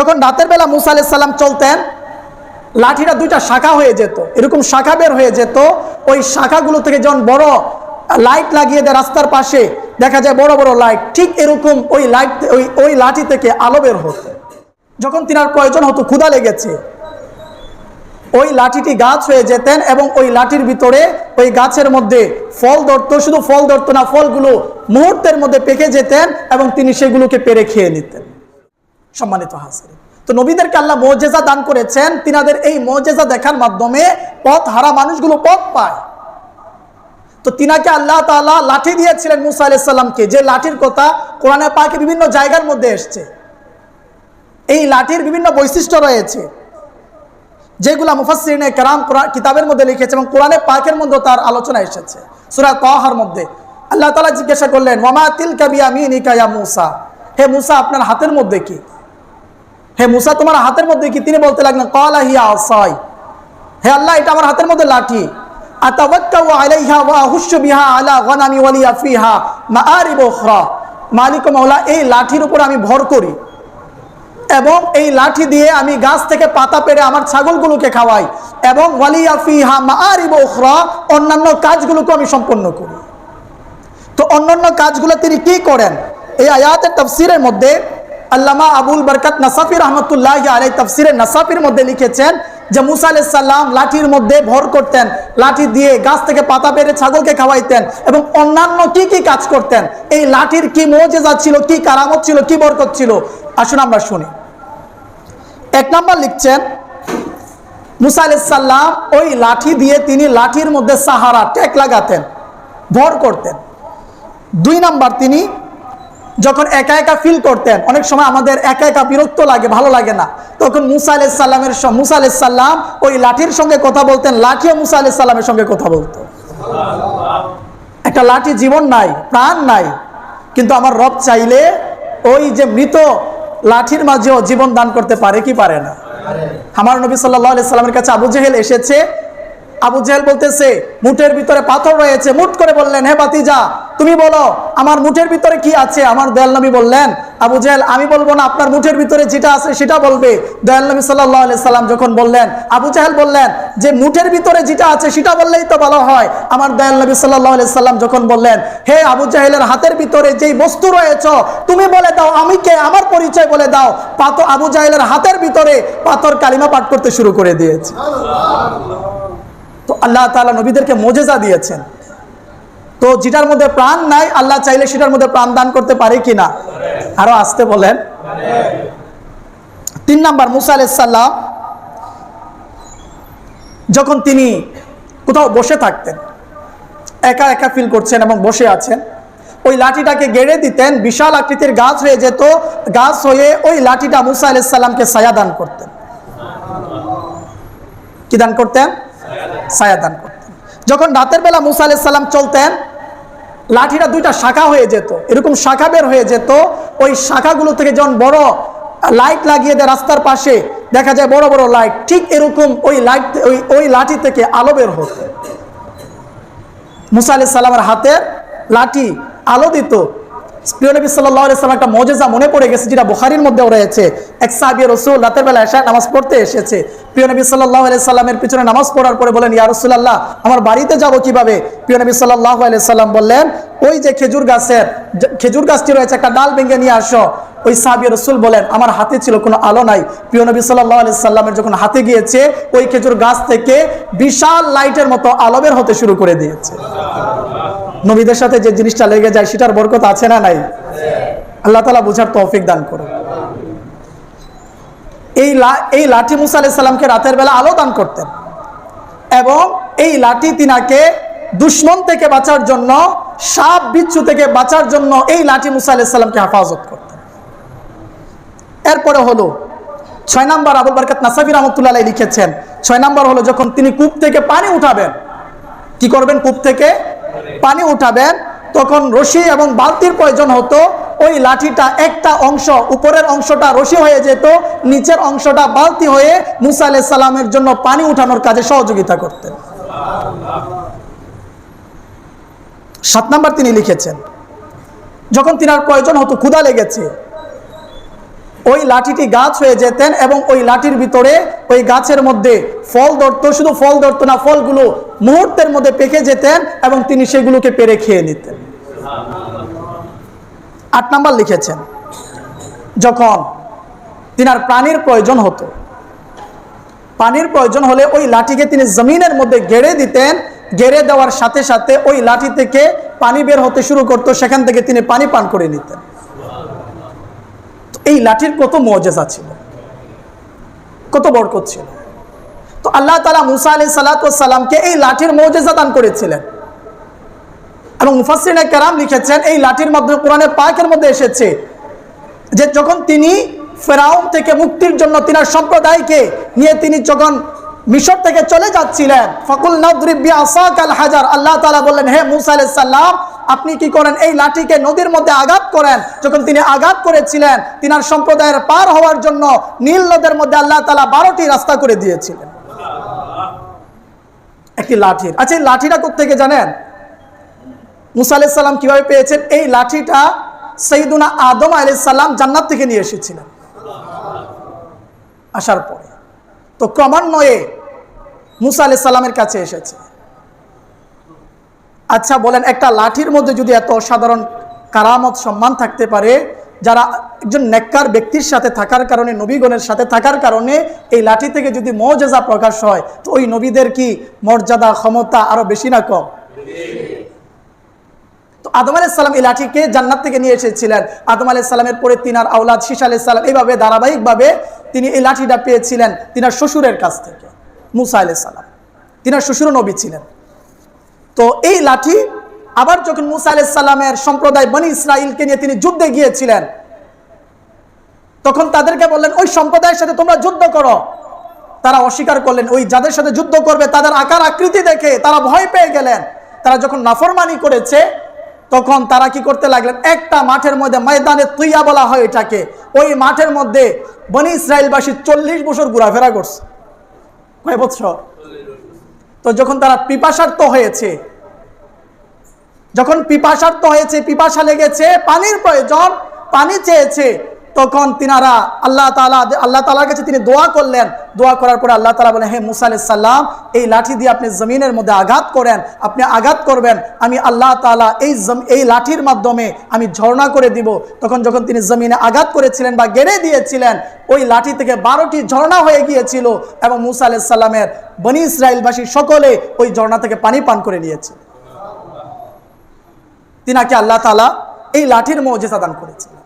যখন রাতের বেলা মুসা আলাইসাল্লাম চলতেন, লাঠিটা দুইটা শাখা হয়ে যেত। এরকম শাখা বের হয়ে যেত। ওই শাখাগুলো থেকে যখন বড় লাইট লাগিয়ে দেয় রাস্তার পাশে, দেখা যায় বড় বড় লাইট। ঠিক এরকম ওই লাইট, ওই ওই লাঠি থেকে আলো বের হতো। যখন তিনার প্রয়োজন হতো, ক্ষুধা লেগেছে। ওই লাঠিটি গাছ হয়ে যেতেন এবং ওই লাঠির ভিতরে ওই গাছের মধ্যে ফল ধরতো। শুধু ফল ধরতো না, ফলগুলো মুহূর্তের মধ্যে পেকে যেতেন এবং তিনি সেগুলোকে পেরে খেয়ে নিতেন। সম্মানিত হাজির তো নবীদেরকে আল্লাহ মজেজা দান করেছেন, তিনাদের এই মজেজা দেখার মাধ্যমে পথ হারা মানুষগুলো পথ পায়। তো তিনাকে আল্লাহ তাআলা লাঠি দিয়েছিলেন মুসা আলাইসাল্লামকে যে লাঠির কথা কোরআনে পাকে বিভিন্ন জায়গার মধ্যে এসছে। এই লাঠির বিভিন্ন বৈশিষ্ট্য রয়েছে, যেগুলা মুফাসসিরিনে কেরাম কিতাবের মধ্যে লিখেছে এবং কোরআনে পাকের মধ্যে তার আলোচনা এসেছে। সূরা তাহার মধ্যে আল্লাহ তালা জিজ্ঞাসা করলেন ওয়ামা তিলকা বিয়ামিনিকা ইয়া মুসা? হে মূসা, আপনার হাতের মধ্যে কি? হে মূসা, তোমার হাতের মধ্যে কি তিনি বলতে লাগলেন? ক্বালা হিয়া আসাই। হে আল্লাহ, এটা আমার হাতের মধ্যে লাঠি। মালিক ও মাওলা, এই লাঠির উপর আমি ভর করি এবং এই লাঠি দিয়ে আমি গাছ থেকে পাতা পেরে আমার ছাগলগুলোকে খাওয়াই এবং ওয়ালিয়া ফিহা মাআরিব উখরা, অন্যান্য কাজগুলোকে আমি সম্পন্ন করি। তো অন্যান্য কাজগুলো তিনি কি করেন? এই আয়াতের তফসিরের মধ্যে আল্লামা আবুল বরকত নাসাফি রহমতুল্লাহ আলাই তফসিরের নাসাফির মধ্যে লিখেছেন যে মুসা আলাইসাল্লাম লাঠির মধ্যে ভর করতেন, লাঠি দিয়ে গাছ থেকে পাতা পেরে ছাগলকে খাওয়াইতেন এবং অন্যান্য কি কি কাজ করতেন, এই লাঠির কি মজেজা ছিল, কি কারামত ছিল, কি বরকত ছিল, আসুন আমরা শুনি। এক নম্বর লিখছেন, মুসা আলাইসাল্লাম ওই লাঠি দিয়ে তিনি লাঠির মধ্যে সাহারা টেক লাগাতেন, ভর করতেন। দুই নাম্বার তিনি যখন একা একা ফিল করতেন, অনেক সময় আমাদের একা একা বিরক্ত লাগে, ভালো লাগে না। তখন মুসা আলাইসাল্লামের মুসা আলাইসাল্লাম ওই লাঠির সঙ্গে কথা বলতেন, লাঠিও মুসা আলাইসাল্লামের সঙ্গে কথা বলতো। একটা লাঠি জীবন নাই, প্রাণ নাই, কিন্তু আমার রব চাইলে ওই যে মৃত লাঠির মাঝেও জীবন দান করতে পারে কি পারে না? আমার নবী সাল্লাহ আলি সাল্লামের কাছে আবু জেহেল এসেছে আবু জেহেল বলতেছে মুঠের ভিতরে পাথর রয়েছে। মুঠ করে বললেন, হে বাতিজা তুমি বলো, আমার মুঠের ভিতরে কি আছে? আমার দয়াল নবী বললেন, আবু জেহেল, আমি বলব না, আপনার মুঠের ভিতরে যেটা আছে সেটা বলবে। দয়াল নবী সাল্লাহ সাল্লাম যখন বললেন, আবু জাহেল বললেন যে মুঠের ভিতরে যেটা আছে সেটা বললেই তো ভালো হয়। আমার দয়াল নবী সাল্লাহ সাল্লাম যখন বললেন, হে আবু জাহেলের হাতের ভিতরে যেই বস্তু রয়েছ, তুমি বলে দাও, আমি কে? আমার পরিচয় বলে দাও। পাথর আবু জাহেলের হাতের ভিতরে পাথর কালিমা পাঠ করতে শুরু করে দিয়েছে। আল্লাহ তালা নবীদেরকে মোজেজা দিয়েছেন। তো যেটার মধ্যে প্রাণ নাই, আল্লাহ চাইলে সেটার মধ্যে প্রাণ দান করতে পারে কি না? আরও আসতে বলেন। তিন নাম্বার, মুসা আলাইসাল্লাম যখন তিনি কোথাও বসে থাকতেন, একা একা ফিল করছেন এবং বসে আছেন, ওই লাঠিটাকে গেড়ে দিতেন, বিশাল আকৃতির গাছ হয়ে যেত, গাছ হয়ে ওই লাঠিটা মুসা আলাইসাল্লামকে ছায়া দান করতেন। কি দান করতেন? ছায়া দান করতেন। যখন রাতের বেলা মুসা আলাইসাল্লাম চলতেন, লাঠিটা দুইটা শাখা হয়ে যেত। এরকম শাখা বের হয়ে যেত, ওই শাখাগুলো থেকে যখন বড় লাইট লাগিয়ে দেয় রাস্তার পাশে, দেখা যায় বড় বড় লাইট, ঠিক এরকম ওই লাইট, ওই ওই লাঠি থেকে আলো বের হতো। মুসা আলি সাল্লামের হাতের লাঠি আলো দিত প্রিয় নবী সাল্লাহ সাল্লাম একটা মজেজা মনে পড়ে গেছে যেটা বুখারির মধ্যেও রয়েছে। এক সাহাবি রসুল রাতের বেলা এসে নামাজ পড়তে এসেছে। প্রিয় নবী সাল্লাহ সাল্লামের পিছনে নামাজ পড়ার পরে বলেন, ইয়া রসুল্লাহ আমার বাড়িতে যাব কীভাবে? প্রিয় নবী সাল্লাহ সাল্লাম বললেন, ওই যে খেজুর গাছের খেজুর গাছটি রয়েছে, একটা ডাল ভেঙে নিয়ে আসো। ওই সাহাবি রসুল বলেন, আমার হাতে ছিল, কোনো আলো নাই। প্রিয় নবী সাল্লাহ আলি সাল্লামের যখন হাতে গিয়েছে, ওই খেজুর গাছ থেকে বিশাল লাইটের মতো আলো বের হতে শুরু করে দিয়েছে। নবীদের সাথে যে জিনিসটা লেগে যায়, সেটার বরকত আছে না নাই? আল্লাহ তালা বুঝার তৌফিক দান করো এই এই লাঠি মুসা আলাইসাল্লামকে রাতের বেলা আলো দান করতেন। এবং এই লাঠি তিনাকে দুশ্মন থেকে বাঁচার জন্য, সাপ বিচ্ছু থেকে বাঁচার জন্য এই লাঠি মুসা আলাইসাল্লামকে হেফাজত করতেন। এরপরে হলো, ছয় নাম্বার আবুল বারকাত নাসাফি রহমতুল্লাহ লিখেছেন, ছয় নম্বর হলো যখন তিনি কূপ থেকে পানি উঠাবেন, কি করবেন? কূপ থেকে পানি উঠাবেন, তখন রশি এবং বালতির প্রয়োজন হতো। ওই লাঠিটা একটা অংশ, উপরের অংশটা রশি হয়ে যেত, নিচের অংশটা বালতি হয়ে মুসা আলাহ সালামের জন্য পানি উঠানোর কাজে সহযোগিতা করতেন। সাত নাম্বার তিনি লিখেছেন, যখন তিনার প্রয়োজন হতো, ক্ষুধা লেগেছে ওই লাঠিটি গাছ হয়ে যেতেন এবং ওই লাঠির ভিতরে ওই গাছের মধ্যে ফল ধরতো, শুধু ফল ধরতো না, ফলগুলো মুহূর্তের মধ্যে পেকে যেতেন এবং তিনি সেগুলোকে পেরে খেয়ে নিতেন। আট নাম্বার লিখেছেন, যখন তিনার প্রাণীর প্রয়োজন হতো পানির প্রয়োজন হলে ওই লাঠিকে তিনি জমিনের মধ্যে গেড়ে দিতেন, গেড়ে দেওয়ার সাথে সাথে ওই লাঠি থেকে পানি বের হতে শুরু করতো, সেখান থেকে তিনি পানি পান করে নিতেন। এই লাঠির কত মজেজা ছিল? কত বরকত ছিল? তো আল্লাহ তালা মুসা আলি সালাতামকে এই লাঠির মৌজেজা দান করেছিলেন। এবং মুফাসিনে কেরাম লিখেছেন, এই লাঠির মাধ্যমে কোরআনের পাকের মধ্যে এসেছে যে যখন তিনি ফেরাউন থেকে মুক্তির জন্য তিনার সম্প্রদায়কে নিয়ে তিনি যখন মিশর থেকে চলে যাচ্ছিলেন, ফকুল নদরিবি আসাক আল হাজার, আল্লাহ তালা বললেন, হে মুসা আলাইসাল্লাম আপনি কি করেন? এই লাঠিকে নদীর মধ্যে আঘাত করেন। যখন তিনি আঘাত করেছিলেন, তিনার সম্প্রদায়ের পার হওয়ার জন্য নীল নদের মধ্যে আল্লাহ তালা বারোটি রাস্তা করে দিয়েছিলেন। একটি লাঠির। আচ্ছা এই লাঠিটা থেকে জানেন? মুসা কীভাবে পেয়েছেন? এই লাঠিটা সৈদুনা আদম আলাইসাল্লাম জান্নাত থেকে নিয়ে এসেছিলেন। আসার পরে। তো ক্রমান্বয়ে মুসা আলি সাল্লামের কাছে এসেছে। আচ্ছা বলেন, একটা লাঠির মধ্যে যদি এত অসাধারণ কারামত, সম্মান থাকতে পারে, যারা একজন নেককার ব্যক্তির সাথে থাকার কারণে, নবীগণের সাথে থাকার কারণে এই লাঠি থেকে যদি মর্যাদা প্রকাশ হয়, তো ওই নবীদের কি মর্যাদা, ক্ষমতা আরও বেশি না কম? তো আদম আলাইসাল্লাম এই লাঠিকে জান্নাত থেকে নিয়ে এসেছিলেন। আদম আলাইসাল্লামের পরে তিনার আউলাদ শীষ আলাইসাল্লাম এইভাবে ধারাবাহিকভাবে তিনি এই লাঠিটা পেয়েছিলেন তিনার শ্বশুরের কাছ থেকে, মুসা আলাইসাল্লাম তিনার শ্বশুর নবী ছিলেন। তো এই লাঠি আবার যখন মুসা আলাইসাল্লামের সম্প্রদায় বনি ইসরাইলকে নিয়ে তিনি যুদ্ধে গিয়েছিলেন, তখন তাদেরকে বললেন, ওই সম্প্রদায়ের সাথে তোমরা যুদ্ধ করো। তারা অস্বীকার করলেন, ওই যাদের সাথে যুদ্ধ করবে, তাদের আকার আকৃতি দেখে তারা ভয় পেয়ে গেলেন। তারা যখন নাফরমানি করেছে, তখন তারা কি করতে লাগলেন? একটা মাঠের মধ্যে, ময়দানে তুইয়া বলা হয় এটাকে। ওই মাঠের মধ্যে বনি ইসরায়েলবাসী চল্লিশ বছর ঘোরাফেরা করছে। কয় বছর? তো যখন তারা পিপাসার্থ হয়েছে, যখন পিপাসার্থ হয়েছে, পিপাসা লেগেছে, পানির প্রয়োজন, পানি চেয়েছে, তখন তিনারা আল্লাহ তালা আল্লাহ তালার কাছে তিনি দোয়া করলেন। দোয়া করার পরে আল্লাহ তালা বলেন, হে মুসা সাল্লাম এই লাঠি দিয়ে আপনি জমিনের মধ্যে আঘাত করেন, আপনি আঘাত করবেন, আমি আল্লাহ তালা এই এই লাঠির মাধ্যমে আমি ঝর্ণা করে দিব। তখন যখন তিনি জমিনে আঘাত করেছিলেন বা গেড়ে দিয়েছিলেন, ওই লাঠি থেকে বারোটি ঝর্ণা হয়ে গিয়েছিল এবং মুসা আলাইসাল্লামের বনি ইসরায়েলবাসী সকলে ওই ঝর্ণা থেকে পানি পান করে নিয়েছে। তিনাকে আল্লাহ তালা এই লাঠির মৌজেসা দান করেছিলেন